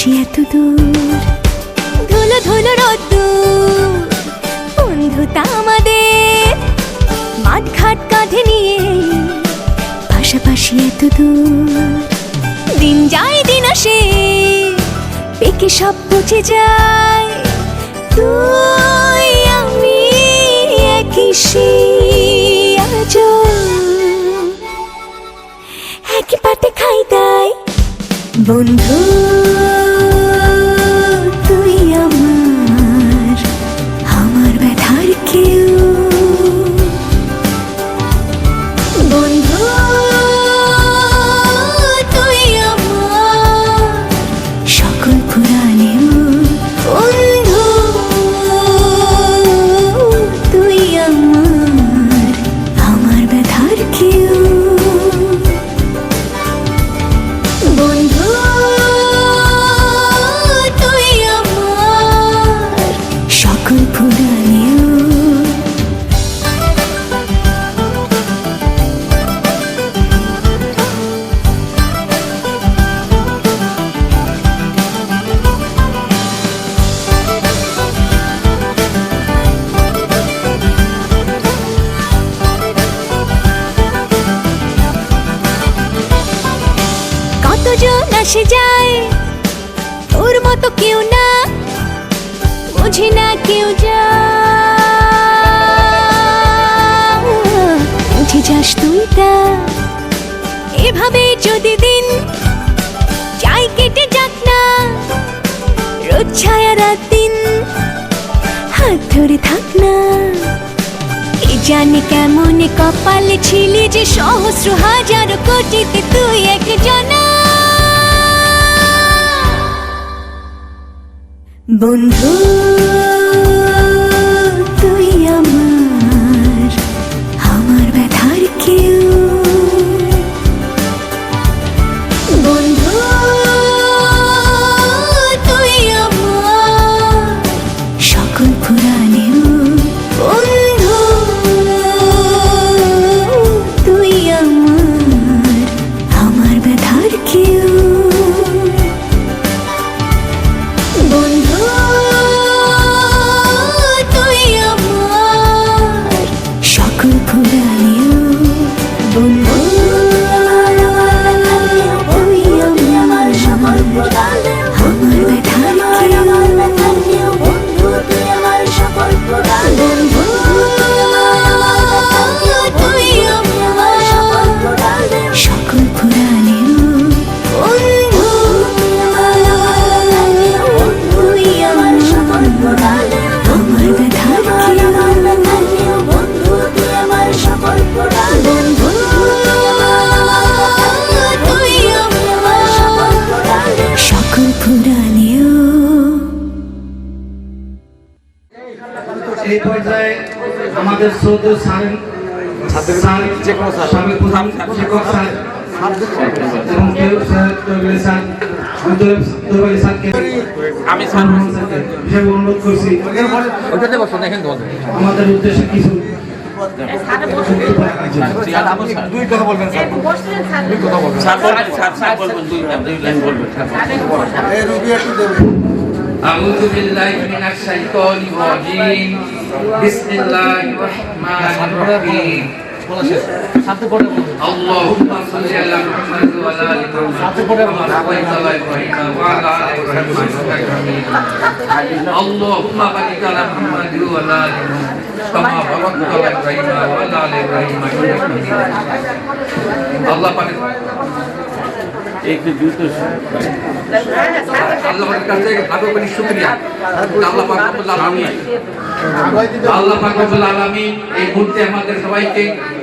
পাশাপাশি এত দূর ধুলো ধুলো, রোদ্দুর। বন্ধুতা আমাদের। মাঠ ঘাট কাঁধে নিয়ে পাশাপাশি এত দূর দিন যায়, দিন আসে। পেকে সব বুঝে যায়। তুই, আমি একই সেই আজও। একই পাতে খাই তাই। বন্ধু। আসে যায়। ওর মতো কেউ না, বোঝে না কেউ যা। উঠে যাস তুই তা। এভাবে যদি দিন চাই কেটে যাক না রোদ ছায়া রাত দিন হাত ধরে থাক না। জানি কেমন কপালে ছিলি যে সহস্র হাজার কোটিতে তুই এক জানা। বন্ধু। স্যার যে কোনো স্যার। সাবেক প্রধান শিক্ষক স্যার এবং কেউ স্যার তৈরি স্যার আমি তৈরি স্যারকে আমি স্যার স্যারকে হিসেবে অনুরোধ করছি ওইটাতে বসো না এখানে বলবেন আমাদের উদ্দেশ্যে কিছু দুই কথা বলবেন স্যার দুই কথা বলবেন স্যার বলবেন স্যার স্যার বলবেন দুই দুই লাইন বলবেন أعوذ بالله من الشيطان الرجيم بسم الله الرحمن الرحيم আল্লাহ एक আল্লাহ কাছে এই মুহূর্তে আমাদের সবাইকে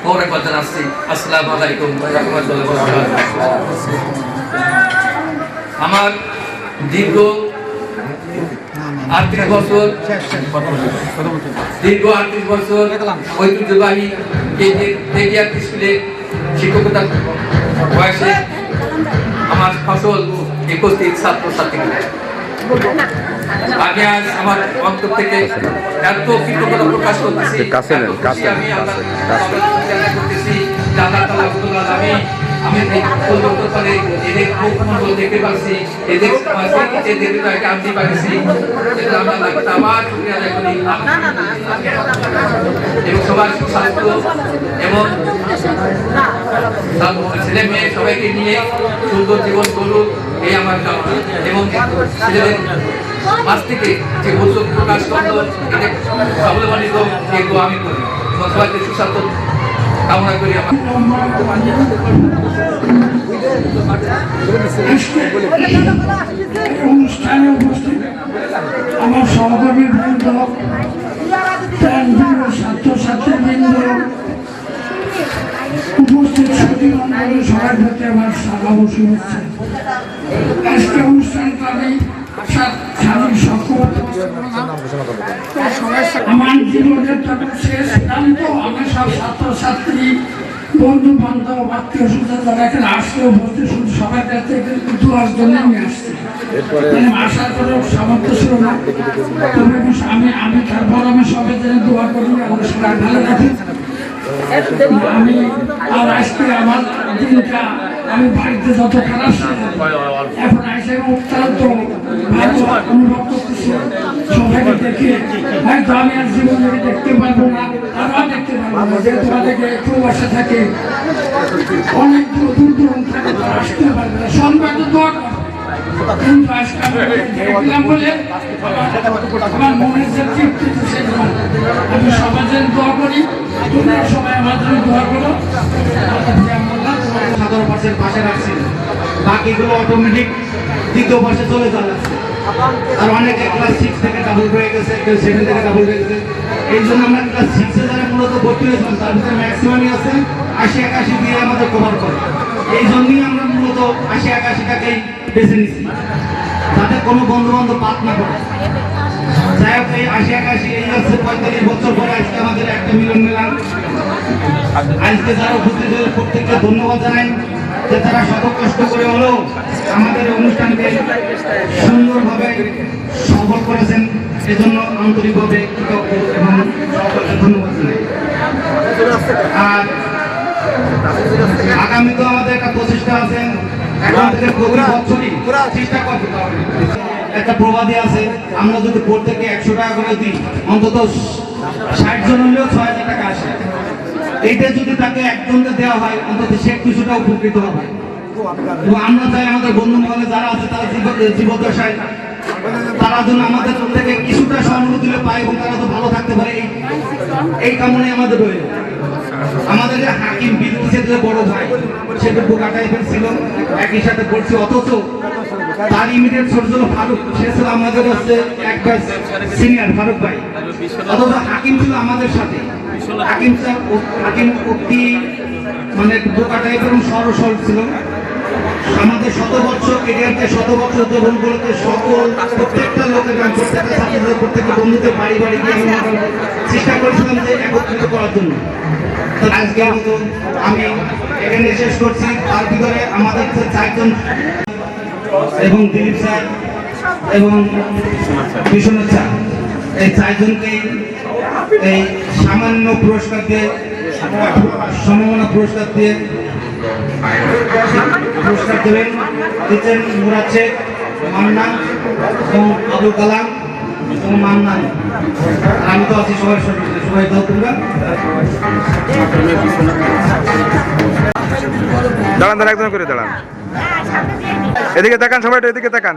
থেকে মোবারকবাদ জানাচ্ছি আসসালামু আলাইকুম রহমতুল্লাহ আমার দীর্ঘ আটত্রিশ বছর, দীর্ঘ আটত্রিশ বছর ঐতিহ্যবাহী দেবিয়ার স্কুলে শিক্ষকতা বয়সে আমার ফসল উপস্থিত ছাত্র ছাত্রীরা আমি আজ আমার অন্তর থেকে এত কৃতজ্ঞতা প্রকাশ করতেছি। কাছে নেন, এত কাছে আমি আল্লাহ করতেছি আমি এই কলকাতা করে এদের মুখ দেখতে পাচ্ছি এদের এদের আনতে পারছি এটা আমরা আবার এবং সবার সুস্বাস্থ্য এবং ছেলে মেয়ে সবাইকে নিয়ে সুন্দর জীবন করুক এই আমার কামনা। এবং ছেলেদের মাছ থেকে যে উদ্যোগ প্রকাশ করল এটা স্বাবলম্বিত এগুলো আমি করি সবাইকে সুস্বাস্থ্য কামনা করি অনুষ্ঠানে উপস্থিত আমার সহকর্মী বৃন্দ ছাত্রছাত্রীবৃন্দ, উপস্থিত সতী মন্ডলী সবার প্রতি আমার সারা শুভেচ্ছা। আজকে অনুষ্ঠানটা আমি সা- স্বামী সক্ষমতা আমার জীবনের তখন শেষ সিদ্ধান্ত আমি সব ছাত্রছাত্রী বন্ধু বান্ধব আত্মীয় স্বজন যারা এখানে আসতে উপস্থিত শুধু সবার কাছ দুয়ার জন্য আমি আসছি করে সামর্থ্য ছিল না। তবে আমি আমি তারপর আমি সবাই জন্য দোয়া করি আমার সবাই ভালো রাখি আমি আর আজকে আমার দিনটা আমি বাড়িতে যত খারাপ এখন আমি অত্যন্ত অনুভব করতেছি। সবাইকে দেখে হয়তো আমি আর জীবনে দেখতে পারব না আরও দেখতে পারব যেহেতু অনেকে একটু বসে থাকে। অনেক দূর দূর দূরান্ত থেকে তারা আসতে পারবে না। সন্ধ্যা তো আমি আমার- আমার সমাজের দোয়া করি। তোমরা সবাই আমার জন্য দোয়া করো। আল্লাহ যা বললাম তোমাদের পাশে রাখছি। বাকিগুলো অটোমেটিক দ্বিতীয় পাশে চলে যাচ্ছে আর অনেকে ক্লাস সিক্স থেকে ডাবল হয়ে গেছে, কেউ সেভেন থেকে ডাবল হয়ে গেছে। এই জন্য আমরা ক্লাস সিক্সে যারা মূলত ভর্তি হয়েছিলাম, তার ভিতরে ম্যাক্সিমামই আছে আশি একাশি দিয়ে আমাদের কভার করে। এই জন্যই আমরা মূলত আশি একাশিটাকেই বেছে নিচ্ছি। যাতে কোনো বন্ধু বান্ধব পাত না করে যাই হোক, এই আশি একাশি, এই পঁয়তাল্লিশ বছর পরে আমাদের একটা মিলন মেলাম আজকে যারা উপস্থিত হয়েছে ধন্যবাদ জানাই যে তারা শত করে হলেও আমাদের অনুষ্ঠানকে সুন্দরভাবে সফল করেছেন। সেজন্য আন্তরিকভাবে ধন্যবাদ আর আগামী তো আমাদের একটা প্রচেষ্টা আছে। এখন থেকে চেষ্টা করতে হবে একটা প্রবাদী আছে, আমরা যদি প্রত্যেকে একশো টাকা করে দিই, অন্তত ষাট জন হলেও ছয় হাজার টাকা আসে। এইটা যদি তাকে একজনকে দেওয়া হয়, অন্তত সে কিছুটা উপকৃত হবে। আমরা চাই আমাদের বন্ধু মহলে যারা আছে, তারা জীব- জীবদ্দশায়, তারা যেন আমাদের থেকে কিছুটা সহানুভূতি পায় এবং তারা তো ভালো থাকতে পারে, এই কামনে আমাদের রয়েছে আমাদের যে হাকিম বিদ্যুৎ বড় ভাই সেটা বুকা টাইপের ছিল, একই সাথে পড়ছি অথচ তার মানে আমাদের শত বছর শত বছর সকল, প্রত্যেকটা লোকের গান, প্রত্যেকটা ছাত্রদের, প্রত্যেকটা বন্ধুদের বাড়ি বাড়ি গিয়ে চেষ্টা করেছিলাম যে একত্রিত করার জন্য। তো আজকের মতো আমি এখানে শেষ করছি। তার ভিতরে আমাদের চারজন এবং দিলীপ স্যার এবং বিশ্বনাথ স্যার। এই চারজনকে এই সামান্য পুরস্কার দিয়ে সম্মাননা পুরস্কার দিয়ে পুরস্কার দেবেন দিচ্ছেন মুরাদ শেখ মান্নান এবং আবুল কালাম এবং মান্নান আমি তো আছি সবাই সবাই সবাই দাও তোমরা দাঁড়ান দাঁড়ান একজন করে দাঁড়ান। এদিকে তাকান সবাই এদিকে তাকান।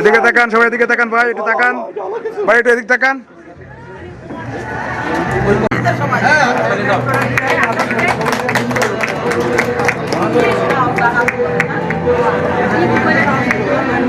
এদিকে তাকান সবাই, এদিকে তাকান, ভাই, একটু তাকান। ভাই, একটু এদিকে তাকান।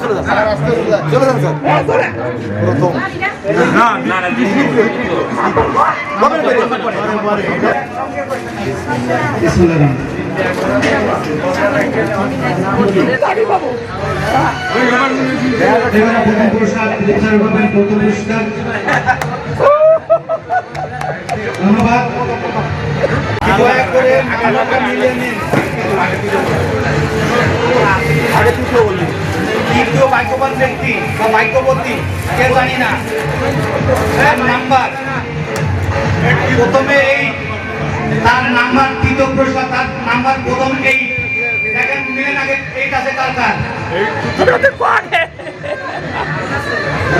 ছোট ঠিক আছে, কম নেই। বিসমিল্লাহির রহমানির রহিম। এবারে প্রথম। পুরস্কার বিচার করবেন প্রথম পুরস্কার ধন্যবাদ। দয়া করে মালাটা মিলিয়ে নিন তৃতীয় ভাগ্যবান ব্যক্তি বা ভাগ্যবতী কে জানি না। নাম্বার। প্রথমে এই তার নাম্বার তৃতীয় পুরস্কার তার নাম্বার প্রথম এই। দেখেন মিলেন আগে এইট আছে কার কার?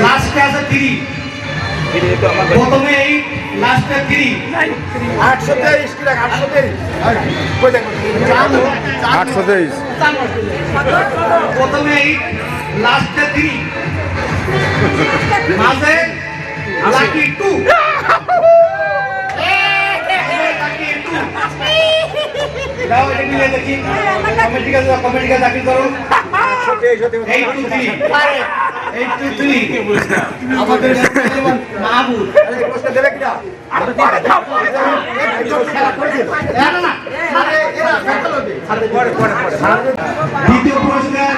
লাস্টে আছে থ্রি প্রথমে এই লাস্টে থ্রি আটশো তেইশ কি রাখ আটশো তেইশ। আটশো তেইশ। প্রথমে এই লাস্টে থ্রি মাঝে লাকি টু যাও এটা মিলে দেখি। কাছে কমিটি কাছে চাকরি করো। Eight three eight two three আমাদের মাহবুব। দ্বিতীয় পুরস্কার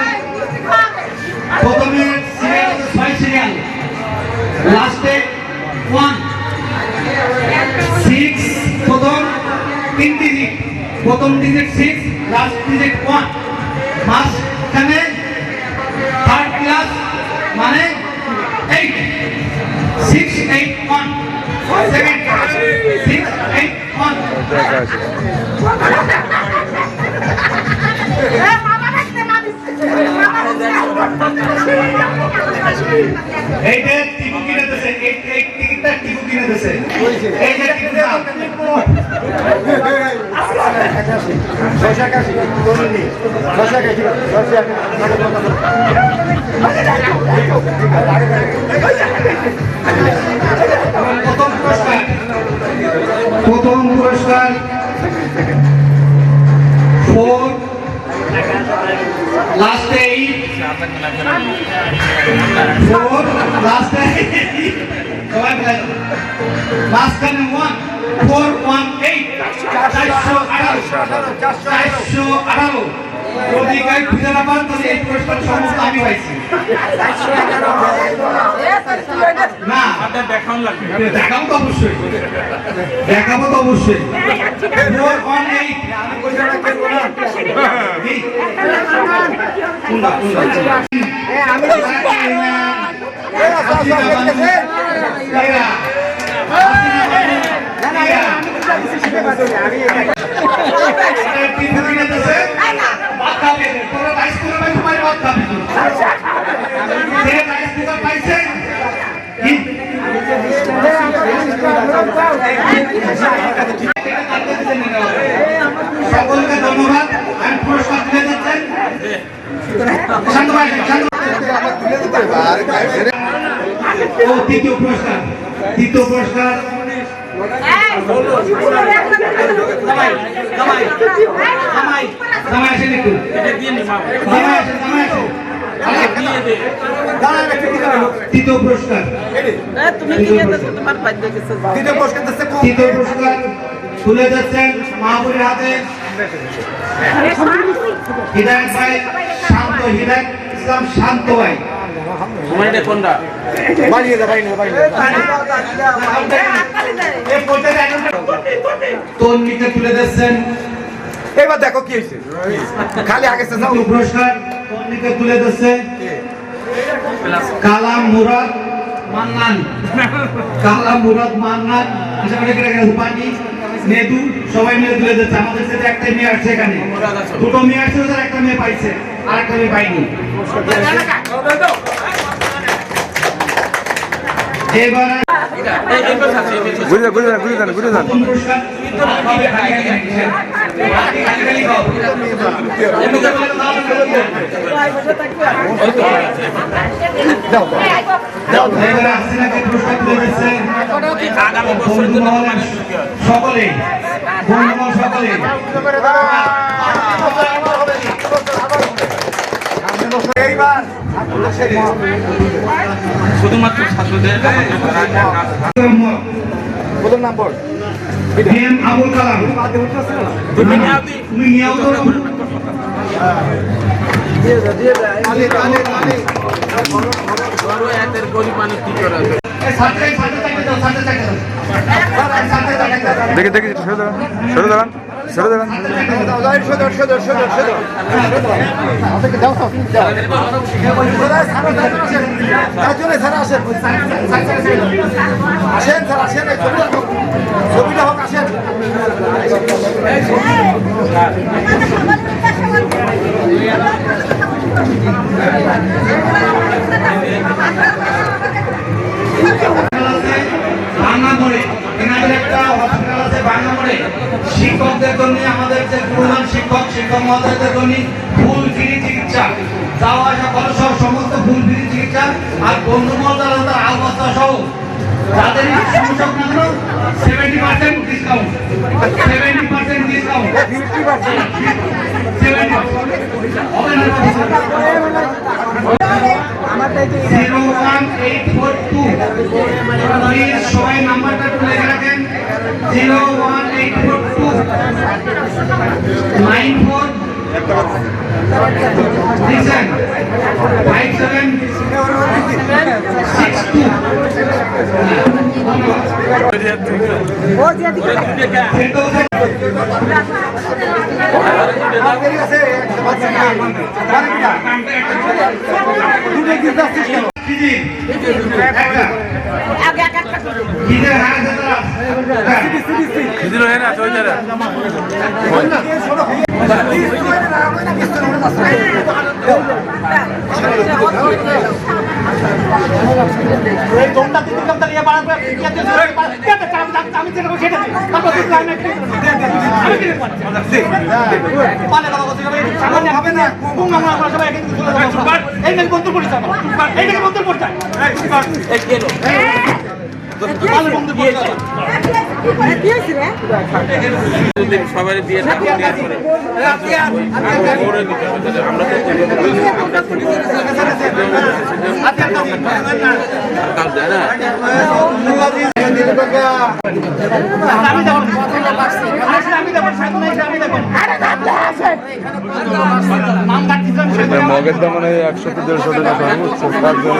প্রথমে সিরিয়াল ছয় সিরিয়াল। লাস্টে ওয়ান সিক্স প্রথম তিন ডিজিট প্রথম digit six last digit one মাঝখানে এইটা টিপু কিনে দিছে এই টিকিটটা টিপু কিনে দিছে এই যে দশ দশ একাশি দশ প্রথম পুরস্কার প্রথম পুরস্কার ফোর লাস্টে এইট ফোর লাস্টে ওয়ান ফোর ওয়ান এইট আঠারো। আমি পাইছি। দেখাবো তো অবশ্যই। দেখাবো তো অবশ্যই। ওয়ান এইট সকলকে ধন্যবাদ আমি পুরস্কার তুলে শান্ত ও, তৃতীয় পুরস্কার তৃতীয় পুরস্কার। জামাই আসেন একটু। জামাই আসেন, জামাই তৃতীয় পুরস্কার। তৃতীয় পুরস্কার তুলে যাচ্ছেন মাহবুবের হাতে। ভাই শান্ত ইসলাম শান্ত ভাই। বাড়িয়ে দে বাড়িয়ে দে বাড়িয়ে তন্মিকে তুলে দিচ্ছেন। এবার দেখো কি হয়েছে। খালি আগে যাও। পুরস্কার তুলে দিচ্ছে কালাম মুরাদ মান্নান। কালাম মুরাদ মান্নান। আশেপাশে কেটে গেছে পানি নেদু সবাই মিলে তুলে দিচ্ছে আমাদের সাথে একটা মেয়ে আসছে এখানে। দুটো মেয়ে আসছে ওদের একটা মেয়ে পাইছে আর একটা মেয়ে পাইনি। এবার বুঝে বুঝে বুঝে যান বুঝে যান সকলে সকলে শুধুমাত্র ছাত্রদের নম্বর বিএম আবুল কালাম। তুমি নিয়েও তো দেখি দেখি সরে দাঁড়ান সরে দাঁড়ান। সরে দাঁড়ান আসেন স্যার আসেন। ছবিটা হোক আসেন আছে ভাঙা একটা হসপিটাল আছে ভাঙা মোড়ে শিক্ষকদের জন্য আমাদের যে প্রধান শিক্ষক শিক্ষক মহোদয়দের জন্য ফুল ফ্রি চিকিৎসা। যাওয়া আসা খরচ সহ সমস্ত ফুল ফ্রি চিকিৎসা আর বন্ধু মহোদয় আলবস্তা সহ। যাদের সমস্যা কেন seventy percent discount seventy percent discount seventy হবে না zero one eight four two please সবাই নাম্বারটা একটু লেখে রাখেন zero one eight four two nine four লিখছেন সেভেন সিক্স টু সবাই দিয়ে ঠাকুর দেওয়ার পরে আমরা তো দেয় মগের দাম মানে একশো দেড়শো টাকা সর্বোচ্চ তার জন্য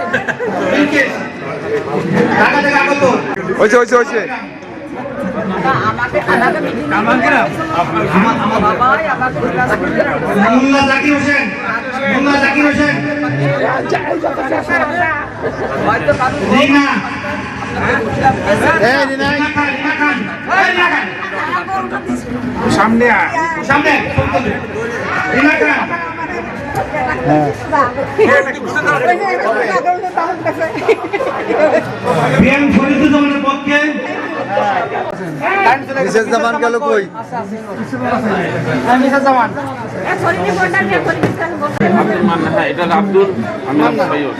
এই রিনা খান। সামনে সামনে পক্ষে? বিশেষ জামান গেল কই? আব্দুল মান্না হ্যাঁ এটা আব্দুল আমি সৈয়দ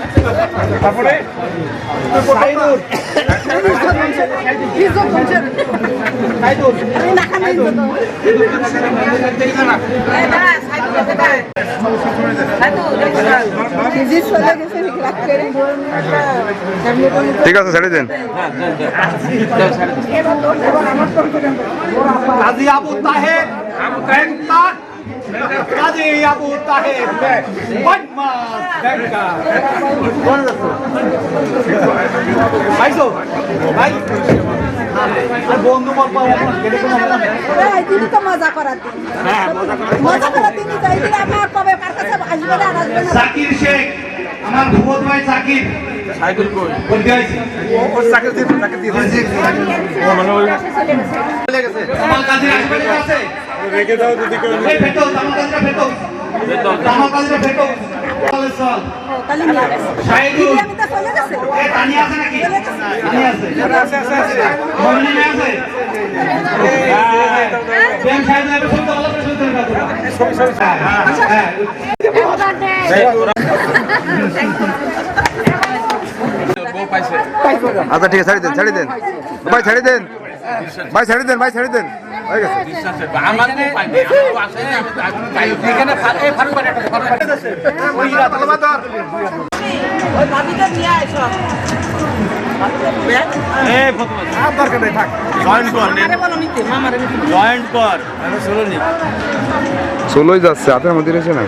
ঠিক আছে ছেড়ে দেন। কাজী আবু তাহের ব্যাংকার কাজী আবু তাহের বদমাস ব্যাংকার ভাইসো ভাই। বন্ধু মত পাবো এটা কোনো এই দিনই তো মজা করার দিন। মজা করার দিনই তো এই আমার কবে কার কাছে আসবে না আসবে না? জাকির শেখ আমার ভূপত ভাই জাকির। সাইকেল কই? বলতে হয়েছে ওর চাকরি দিয়ে চাকরি দিয়ে আমার কাজের আশেপাশে আছে। রেখে দাও যদি কেউ ফেটো ফেটো ফেটো আচ্ছা ঠিক আছে ছাড়ি দেন ছাড়ি দেন। ভাই ছাড়ি দেন। ভাই ছাড়ি দেন ভাই ছাড়ি দেন। ষোলোই যাচ্ছে হাতের মধ্যে রয়েছে না?